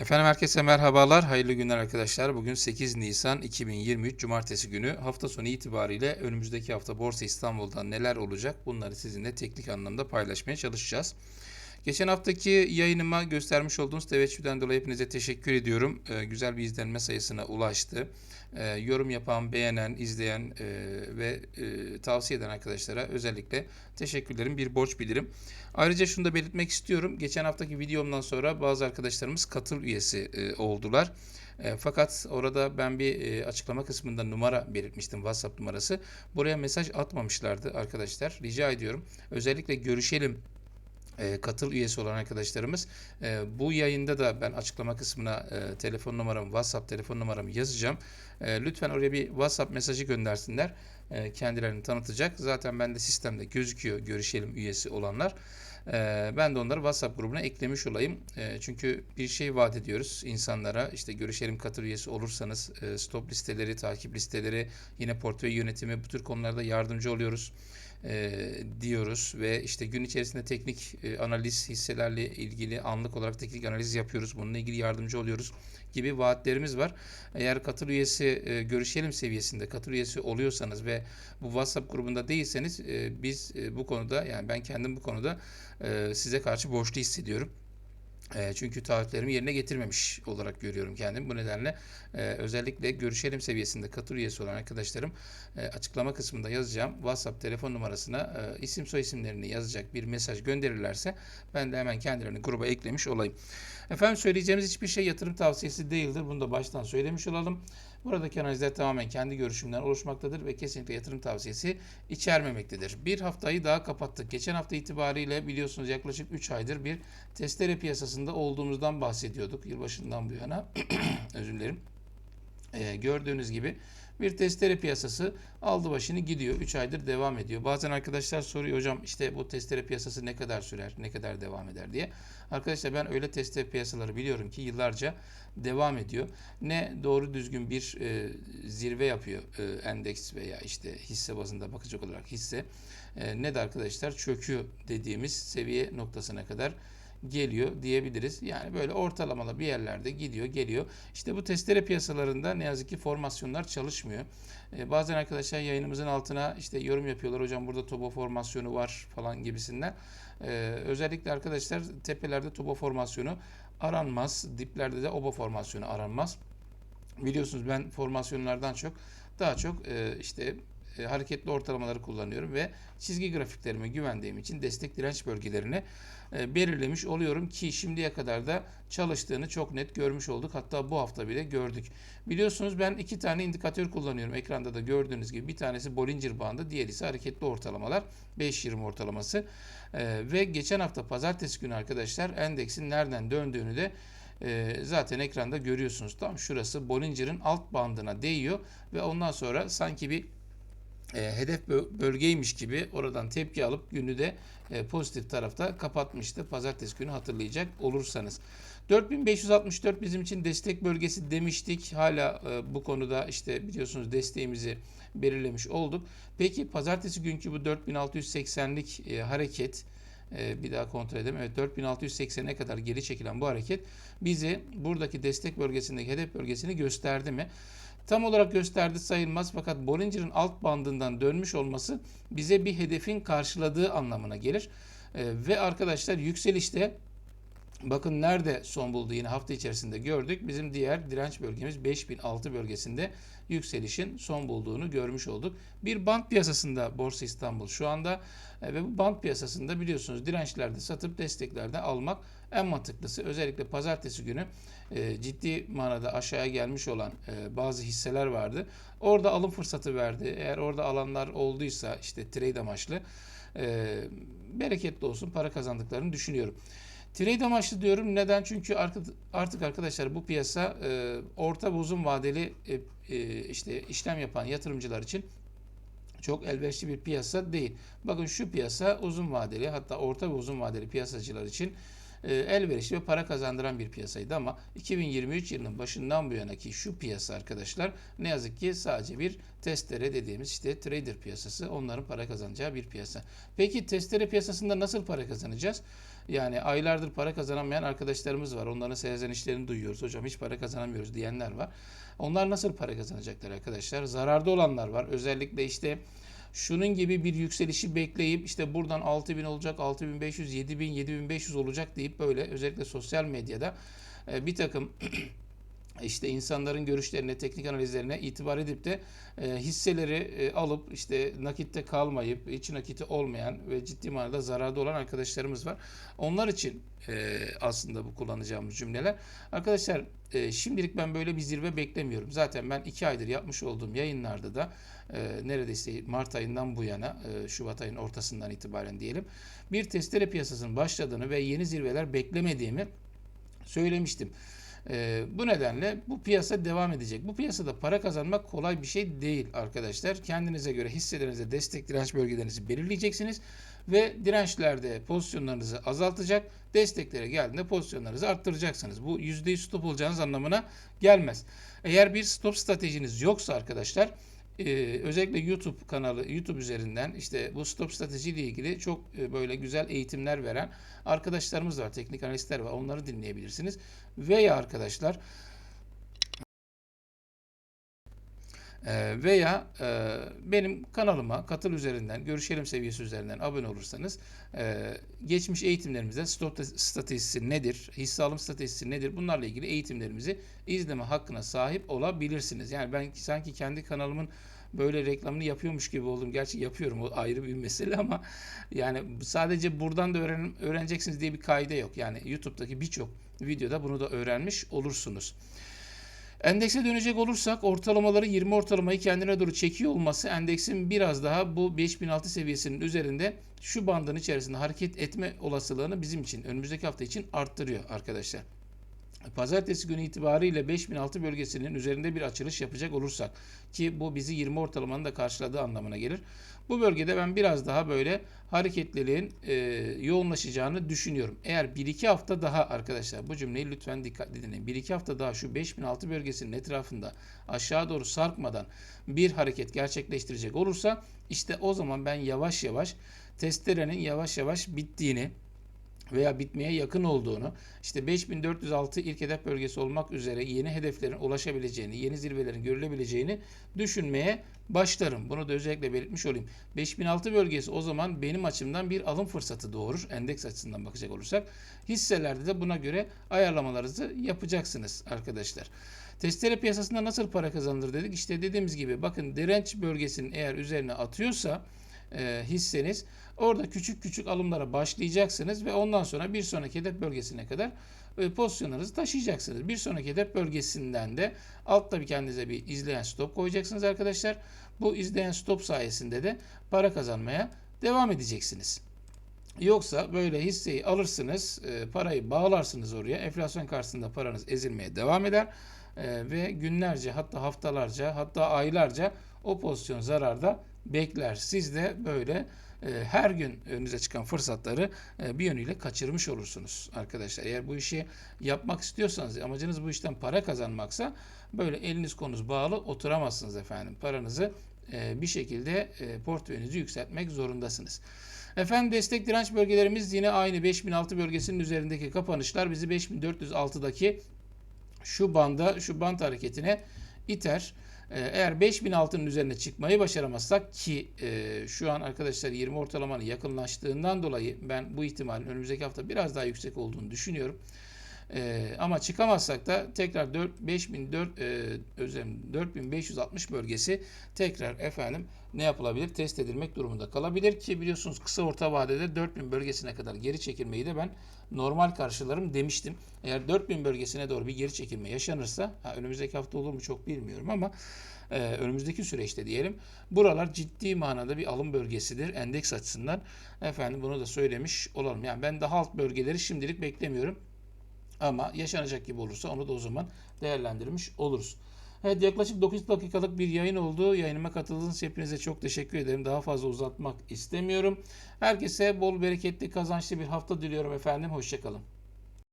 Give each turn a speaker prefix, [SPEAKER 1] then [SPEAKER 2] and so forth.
[SPEAKER 1] Efendim herkese merhabalar, hayırlı günler arkadaşlar. Bugün 8 Nisan 2023 Cumartesi günü. Hafta sonu itibariyle önümüzdeki hafta Borsa İstanbul'da neler olacak bunları sizinle teknik anlamda paylaşmaya çalışacağız. Geçen haftaki yayınıma göstermiş olduğunuz teveccühden dolayı hepinize teşekkür ediyorum. Ee, güzel bir izlenme sayısına ulaştı. Ee, yorum yapan, beğenen, izleyen e, ve e, tavsiye eden arkadaşlara özellikle teşekkürlerim bir borç bilirim. Ayrıca şunu da belirtmek istiyorum. Geçen haftaki videomdan sonra bazı arkadaşlarımız katıl üyesi e, oldular. E, fakat orada ben bir e, açıklama kısmında numara belirtmiştim WhatsApp numarası. Buraya mesaj atmamışlardı arkadaşlar. Rica ediyorum. Özellikle görüşelim e, katıl üyesi olan arkadaşlarımız e, bu yayında da ben açıklama kısmına e, telefon numaramı, WhatsApp telefon numaramı yazacağım. E, lütfen oraya bir WhatsApp mesajı göndersinler. E, kendilerini tanıtacak. Zaten bende sistemde gözüküyor görüşelim üyesi olanlar. E, ben de onları WhatsApp grubuna eklemiş olayım. E, çünkü bir şey vaat ediyoruz insanlara. İşte görüşelim katıl üyesi olursanız e, stop listeleri, takip listeleri, yine portföy yönetimi bu tür konularda yardımcı oluyoruz e, diyoruz ve işte gün içerisinde teknik e, analiz hisselerle ilgili anlık olarak teknik analiz yapıyoruz. Bununla ilgili yardımcı oluyoruz gibi vaatlerimiz var. Eğer katıl üyesi e, görüşelim seviyesinde katıl üyesi oluyorsanız ve bu WhatsApp grubunda değilseniz e, biz e, bu konuda yani ben kendim bu konuda e, size karşı borçlu hissediyorum. E, çünkü taahhütlerimi yerine getirmemiş olarak görüyorum kendimi. Bu nedenle e, özellikle görüşelim seviyesinde katıl üyesi olan arkadaşlarım e, açıklama kısmında yazacağım WhatsApp telefon numarasına e, isim soy isimlerini yazacak bir mesaj gönderirlerse ben de hemen kendilerini gruba eklemiş olayım. Efendim söyleyeceğimiz hiçbir şey yatırım tavsiyesi değildir. Bunu da baştan söylemiş olalım. Buradaki analizler tamamen kendi görüşümden oluşmaktadır ve kesinlikle yatırım tavsiyesi içermemektedir. Bir haftayı daha kapattık. Geçen hafta itibariyle biliyorsunuz yaklaşık 3 aydır bir testere piyasasında olduğumuzdan bahsediyorduk yılbaşından bu yana. Özür dilerim. Ee, gördüğünüz gibi bir testere piyasası aldı başını gidiyor. 3 aydır devam ediyor. Bazen arkadaşlar soruyor hocam işte bu testere piyasası ne kadar sürer, ne kadar devam eder diye. Arkadaşlar ben öyle testere piyasaları biliyorum ki yıllarca devam ediyor. Ne doğru düzgün bir e, zirve yapıyor e, endeks veya işte hisse bazında bakacak olarak hisse e, ne de arkadaşlar çöküyor dediğimiz seviye noktasına kadar geliyor diyebiliriz. Yani böyle ortalamalı bir yerlerde gidiyor geliyor. İşte bu testere piyasalarında ne yazık ki formasyonlar çalışmıyor. Ee, bazen arkadaşlar yayınımızın altına işte yorum yapıyorlar. Hocam burada tobo formasyonu var falan gibisinden. Ee, özellikle arkadaşlar tepelerde tobo formasyonu aranmaz. Diplerde de oba formasyonu aranmaz. Biliyorsunuz ben formasyonlardan çok daha çok e, işte e, hareketli ortalamaları kullanıyorum ve çizgi grafiklerime güvendiğim için destek direnç bölgelerini e, belirlemiş oluyorum ki şimdiye kadar da çalıştığını çok net görmüş olduk. Hatta bu hafta bile gördük. Biliyorsunuz ben iki tane indikatör kullanıyorum. Ekranda da gördüğünüz gibi bir tanesi Bollinger bandı, diğeri ise hareketli ortalamalar 5.20 ortalaması. E, ve geçen hafta pazartesi günü arkadaşlar endeksin nereden döndüğünü de e, zaten ekranda görüyorsunuz. Tam şurası Bollinger'ın alt bandına değiyor ve ondan sonra sanki bir e, hedef bölgeymiş gibi oradan tepki alıp günü de e, pozitif tarafta kapatmıştı. Pazartesi günü hatırlayacak olursanız. 4564 bizim için destek bölgesi demiştik. Hala e, bu konuda işte biliyorsunuz desteğimizi belirlemiş olduk. Peki pazartesi günkü bu 4680'lik e, hareket e, bir daha kontrol edelim. Evet 4680'e kadar geri çekilen bu hareket bizi buradaki destek bölgesindeki hedef bölgesini gösterdi mi? Tam olarak gösterdi sayılmaz fakat Bollinger'ın alt bandından dönmüş olması bize bir hedefin karşıladığı anlamına gelir. E, ve arkadaşlar yükselişte Bakın nerede son buldu yine hafta içerisinde gördük. Bizim diğer direnç bölgemiz 5006 bölgesinde yükselişin son bulduğunu görmüş olduk. Bir bank piyasasında Borsa İstanbul şu anda e, ve bu bank piyasasında biliyorsunuz dirençlerde satıp desteklerde almak en mantıklısı. Özellikle pazartesi günü e, ciddi manada aşağıya gelmiş olan e, bazı hisseler vardı. Orada alım fırsatı verdi. Eğer orada alanlar olduysa işte trade amaçlı bereketli olsun para kazandıklarını düşünüyorum. Trade amaçlı diyorum. Neden? Çünkü artık arkadaşlar bu piyasa e, orta ve uzun vadeli e, e, işte işlem yapan yatırımcılar için çok elverişli bir piyasa değil. Bakın şu piyasa uzun vadeli hatta orta ve uzun vadeli piyasacılar için elverişli ve para kazandıran bir piyasaydı ama 2023 yılının başından bu yanaki şu piyasa arkadaşlar ne yazık ki sadece bir testere dediğimiz işte trader piyasası onların para kazanacağı bir piyasa. Peki testere piyasasında nasıl para kazanacağız? Yani aylardır para kazanamayan arkadaşlarımız var. Onların serzenişlerini duyuyoruz. Hocam hiç para kazanamıyoruz diyenler var. Onlar nasıl para kazanacaklar arkadaşlar? Zararda olanlar var. Özellikle işte şunun gibi bir yükselişi bekleyip işte buradan 6000 olacak, 6500, 7000, 7500 olacak deyip böyle özellikle sosyal medyada e, bir takım işte insanların görüşlerine, teknik analizlerine itibar edip de e, hisseleri e, alıp işte nakitte kalmayıp iç nakiti olmayan ve ciddi manada zararda olan arkadaşlarımız var. Onlar için e, aslında bu kullanacağımız cümleler. Arkadaşlar e, şimdilik ben böyle bir zirve beklemiyorum. Zaten ben iki aydır yapmış olduğum yayınlarda da e, neredeyse Mart ayından bu yana, e, Şubat ayının ortasından itibaren diyelim, bir testere piyasasının başladığını ve yeni zirveler beklemediğimi söylemiştim. Ee, bu nedenle bu piyasa devam edecek. Bu piyasada para kazanmak kolay bir şey değil arkadaşlar. Kendinize göre hisselerinize destek direnç bölgelerinizi belirleyeceksiniz ve dirençlerde pozisyonlarınızı azaltacak, desteklere geldiğinde pozisyonlarınızı arttıracaksınız. Bu %100 stop olacağınız anlamına gelmez. Eğer bir stop stratejiniz yoksa arkadaşlar ee, özellikle YouTube kanalı YouTube üzerinden işte bu stop strateji ile ilgili çok e, böyle güzel eğitimler veren arkadaşlarımız var, teknik analistler var. Onları dinleyebilirsiniz. Veya arkadaşlar veya e, benim kanalıma katıl üzerinden, görüşelim seviyesi üzerinden abone olursanız e, geçmiş eğitimlerimizde stop stratejisi nedir, hisse alım stratejisi nedir bunlarla ilgili eğitimlerimizi izleme hakkına sahip olabilirsiniz. Yani ben sanki kendi kanalımın böyle reklamını yapıyormuş gibi oldum. Gerçi yapıyorum o ayrı bir mesele ama yani sadece buradan da öğren öğreneceksiniz diye bir kaide yok. Yani YouTube'daki birçok videoda bunu da öğrenmiş olursunuz. Endekse dönecek olursak ortalamaları 20 ortalamayı kendine doğru çekiyor olması endeksin biraz daha bu 5006 seviyesinin üzerinde şu bandın içerisinde hareket etme olasılığını bizim için önümüzdeki hafta için arttırıyor arkadaşlar. Pazartesi günü itibariyle 5006 bölgesinin üzerinde bir açılış yapacak olursak ki bu bizi 20 ortalamanın da karşıladığı anlamına gelir. Bu bölgede ben biraz daha böyle hareketliliğin e, yoğunlaşacağını düşünüyorum. Eğer 1-2 hafta daha arkadaşlar bu cümleyi lütfen dikkatli dinleyin. 1-2 hafta daha şu 5006 bölgesinin etrafında aşağı doğru sarkmadan bir hareket gerçekleştirecek olursa işte o zaman ben yavaş yavaş testerenin yavaş yavaş bittiğini veya bitmeye yakın olduğunu, işte 5406 ilk hedef bölgesi olmak üzere yeni hedeflerin ulaşabileceğini, yeni zirvelerin görülebileceğini düşünmeye başlarım. Bunu da özellikle belirtmiş olayım. 5006 bölgesi o zaman benim açımdan bir alım fırsatı doğurur. Endeks açısından bakacak olursak. Hisselerde de buna göre ayarlamalarınızı yapacaksınız arkadaşlar. Testere piyasasında nasıl para kazanılır dedik. İşte dediğimiz gibi bakın direnç bölgesinin eğer üzerine atıyorsa e, hisseniz orada küçük küçük alımlara başlayacaksınız ve ondan sonra bir sonraki hedef bölgesine kadar e, pozisyonlarınızı taşıyacaksınız. Bir sonraki hedef bölgesinden de altta bir kendinize bir izleyen stop koyacaksınız arkadaşlar. Bu izleyen stop sayesinde de para kazanmaya devam edeceksiniz. Yoksa böyle hisseyi alırsınız, e, parayı bağlarsınız oraya. Enflasyon karşısında paranız ezilmeye devam eder e, ve günlerce hatta haftalarca hatta aylarca o pozisyon zararda bekler. Siz de böyle e, her gün önünüze çıkan fırsatları e, bir yönüyle kaçırmış olursunuz arkadaşlar. Eğer bu işi yapmak istiyorsanız amacınız bu işten para kazanmaksa böyle eliniz konuz bağlı oturamazsınız efendim. Paranızı e, bir şekilde e, portföyünüzü yükseltmek zorundasınız. Efendim destek direnç bölgelerimiz yine aynı 5006 bölgesinin üzerindeki kapanışlar bizi 5406'daki şu banda şu band hareketine iter. Ee, eğer 5000 altının üzerine çıkmayı başaramazsak ki e, şu an arkadaşlar 20 ortalamanın yakınlaştığından dolayı ben bu ihtimalin önümüzdeki hafta biraz daha yüksek olduğunu düşünüyorum. E, ama çıkamazsak da tekrar 4 5004 e, özlem 4560 bölgesi tekrar efendim ne yapılabilir? Test edilmek durumunda kalabilir ki biliyorsunuz kısa orta vadede 4000 bölgesine kadar geri çekilmeyi de ben normal karşılarım demiştim. Eğer 4000 bölgesine doğru bir geri çekilme yaşanırsa ha, önümüzdeki hafta olur mu çok bilmiyorum ama e, önümüzdeki süreçte diyelim buralar ciddi manada bir alım bölgesidir endeks açısından. Efendim bunu da söylemiş olalım. Yani ben daha alt bölgeleri şimdilik beklemiyorum. Ama yaşanacak gibi olursa onu da o zaman değerlendirmiş oluruz. Evet yaklaşık 9 dakikalık bir yayın oldu. Yayınıma katıldığınız hepinize çok teşekkür ederim. Daha fazla uzatmak istemiyorum. Herkese bol bereketli kazançlı bir hafta diliyorum efendim. Hoşçakalın.